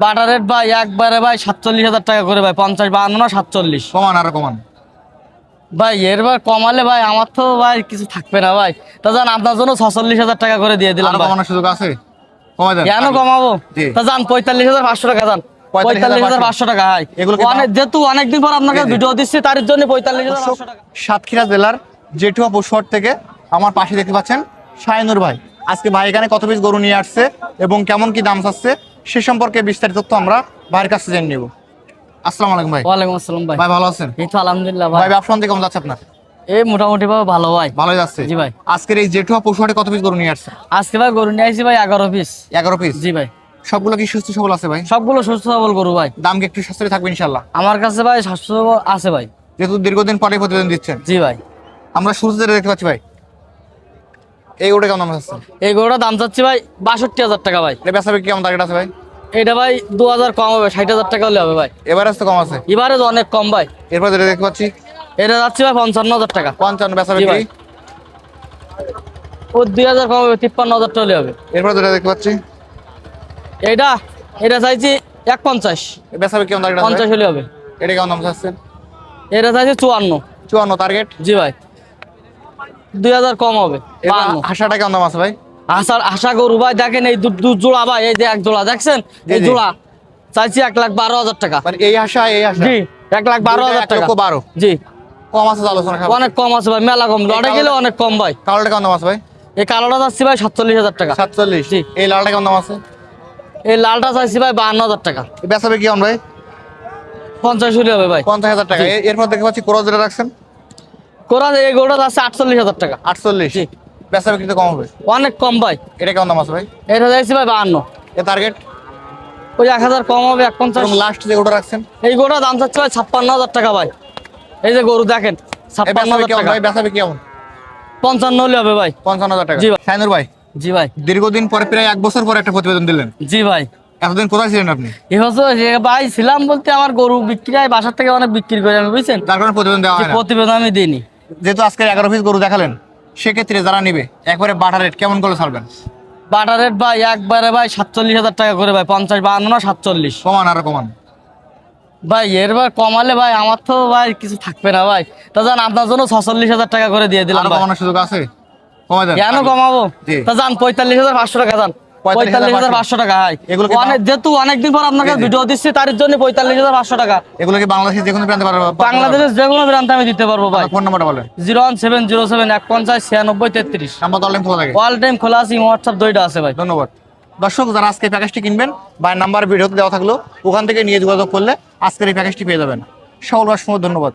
Butter rate ভাই একবারে ভাই সাতচল্লিশ হাজার টাকা করে ভাই পঞ্চাশ বাহান্ন না সাতচল্লিশ। কমান আর কমান। ভাই এরবার কমালে ভাই আমার তো ভাই কিছু থাকবে না ভাই। তা যান আপনার জন্য ছচল্লিশ হাজার টাকা করে দিয়ে দিলাম কমানোর সুযোগ আছে? কেন কমাবো? তা যান পঁয়তাল্লিশ হাজার পাঁচশো টাকা 45,500 পঁয়তাল্লিশ হাজার পাঁচশো। টাকা হাই। এগুলো অনেক যেহেতু অনেকদিন পর আপনাকে। ভিডিও দিচ্ছি তার জন্য পঁয়তাল্লিশ হাজার টাকা। সাতক্ষীরা জেলার জেঠুয়া পশুহাট থেকে আমার পাশে দেখতে পাচ্ছেন শাহিনুর ভাই। আজকে ভাই এখানে কত পিস গরু নিয়ে আসছে এবং কেমন কি দাম চাচ্ছে? সে সম্পর্কে বিস্তারিত তথ্য আমরা ভাইয়ের কাছে জেনে নেব। আসসালামু আলাইকুম ভাই। ওয়ালাইকুম আসসালাম ভাই। ভাই ভালো আছেন? এই তো আলহামদুলিল্লাহ ভাই। ভাই ব্যবসা কেমন যাচ্ছে আপনার? এই মোটামুটি ভাবে ভালো ভাই। ভালোই যাচ্ছে? জি ভাই। আজকের এই জেঠুয়া পশুহাটে কত পিস গরু নিয়ে আসছে আজকে ভাই গরু নিয়ে আসছি ভাই এগারো পিস এগারো পিস জি ভাই। সবগুলো কি সুস্থ সবল আছে ভাই? সবগুলো সুস্থ সবল গরু ভাই। দাম কি একটু সাশ্রয় থাকবে ইনশাল্লাহ আমার কাছে ভাই স্বাস্থ্য আছে ভাই। যেহেতু দীর্ঘদিন পরে প্রতিবেদন দিচ্ছেন। জি ভাই। আমরা শুরুতে দেখতে পাচ্ছি ভাই। এই ওটা কেমন দাম আছে এই গরুটার দাম চাচ্ছি ভাই বাষট্টি হাজার টাকা ভাই। এটা বেচা বিক্রি কেমন টার্গেট আছে ভাই? এটা ভাই দু হাজার কম হবে ষাট হাজার টাকা হলে হবে ভাই। এবার তো কম আছে? এবারে তো অনেক কম ভাই। এরপর যেটা দেখতে পাচ্ছি? এটা যাচ্ছে ভাই পঞ্চান্ন হাজার টাকা। পঞ্চান্ন বেচা। বিক্রি। ও দুই হাজার কম হবে তিপ্পান্ন হাজার টাকা হলে হবে। এরপর যেটা দেখতে পাচ্ছি? এটা এটা চাইছি এক পঞ্চাশ বেচা বিক্রি কেমন টার্গেট পঞ্চাশ হলে হবে। এটা কেমন দাম চাচ্ছে এটা চাইছি চুয়ান্ন। চুয়ান্ন টার্গেট জি ভাই। দুই হাজার কম হবে। হাসাটা কেমন দাম আছে ভাই? আশা আশা গরু ভাই দেখেন এই দু- জোড়া ভাই এই যে এক জোড়া দেখছেন? এই জোড়া চাইছি এক লাখ বারো হাজার টাকা। মানে এই হাসা এই হাসা জি এক লাখ বারো হাজার টাকা। বারো। জি। কম আছে আলোচনা। অনেক কম আছে ভাই মেলা কম। লড়ে গেলে অনেক কম ভাই। কালোটা কেমন দাম আছে ভাই? এই কালোটা চাচ্ছি ভাই সাতচল্লিশ হাজার টাকা। সাতচল্লিশ। জি। এই লালটা কেমন দাম আছে? এই লালটা চাইছি ভাই বাহান্ন হাজার টাকা। এই বেচা বিক্রি কেমন ভাই? পঞ্চাশ হলে হবে ভাই। পঞ্চাশ হাজার টাকা। এরপর দেখতে পাচ্ছি ক্রস যেটা রাখছেন। কোরা এই গরুটা চাচ্ছে আটচল্লিশ হাজার টাকা। আটচল্লিশ। বেচা বিক্রি তো কম হবে। অনেক কম ভাই। এটা কেমন দাম আছে ভাই? এটা চাইছি ভাই বাহান্ন। এ টার্গেট ওই এক হাজার কম হবে এক পঞ্চাশ। লাস্ট যে ওটা রাখছেন? এই গরুটা দাম চাচ্ছে ভাই ছাপ্পান্ন হাজার টাকা ভাই। এই যে গরু দেখেন ছাপ্পান্ন হাজার টাকা। ভাই বেচা বিক্রি কেমন? পঞ্চান্ন হলে হবে ভাই। পঞ্চান্ন হাজার টাকা। জি ভাই। শাইনুর ভাই জি ভাই। দীর্ঘদিন পরে প্রায় এক বছর পরে একটা প্রতিবেদন দিলেন। জি ভাই। এতদিন কোথায় ছিলেন আপনি? এবছর যে ভাই ছিলাম বলতে আমার গরু বিক্রি হয় বাসার থেকে অনেক বিক্রি করে আমি বুঝছেন? যার কারণে প্রতিবেদন দেওয়া প্রতিবেদন আমি দিইনি। যেহেতু আজকে এগারো পিস গরু দেখালেন সেক্ষেত্রে যারা নিবে একবারে বাটার রেট কেমন করে ছাড়বেন? বাটার রেট ভাই একবারে ভাই সাতচল্লিশ হাজার টাকা করে ভাই পঞ্চাশ বাহান্ন না সাতচল্লিশ। কমান আর কমান। ভাই এরবার কমালে ভাই আমার তো ভাই কিছু থাকবে না ভাই। তা যান আপনার জন্য ছচল্লিশ হাজার টাকা করে দিয়ে দিলাম আরও কমানোর সুযোগ আছে? কমাই দেন। কেন কমাবো? তা যান পঁয়তাল্লিশ হাজার পাঁচশো টাকা যান 45,500 পঁয়তাল্লিশ হাজার পাঁচশো টাকা এগুলো অনেক যেহেতু অনেকদিন পর আপনাকে। ভিডিও দিচ্ছি তার জন্য পঁয়তাল্লিশ হাজার পাঁচশো টাকা। এগুলো কি বাংলাদেশে যে কোনো প্রান্তে পারবে বাংলাদেশের যে কোনো প্রান্তে আমি দিতে পারব ভাই। ফোন নাম্বারটা বলেন। Zero one seven zero seven এক পঞ্চাশ ছিয়ানব্বই তেত্রিশ। নাম্বার তো অনলাইন খোলা থাকে। অল টাইম খোলা আছে হোয়াটসঅ্যাপ দুইটা আছে ভাই। ধন্যবাদ। দর্শক যারা আজকে প্যাকেজটি কিনবেন বা নাম্বার ভিডিওতে দেওয়া থাকল ওখান থেকে নিয়ে যোগাযোগ করলে আজকের এই প্যাকেজটি পেয়ে যাবেন। সকল অসংখ্য ধন্যবাদ।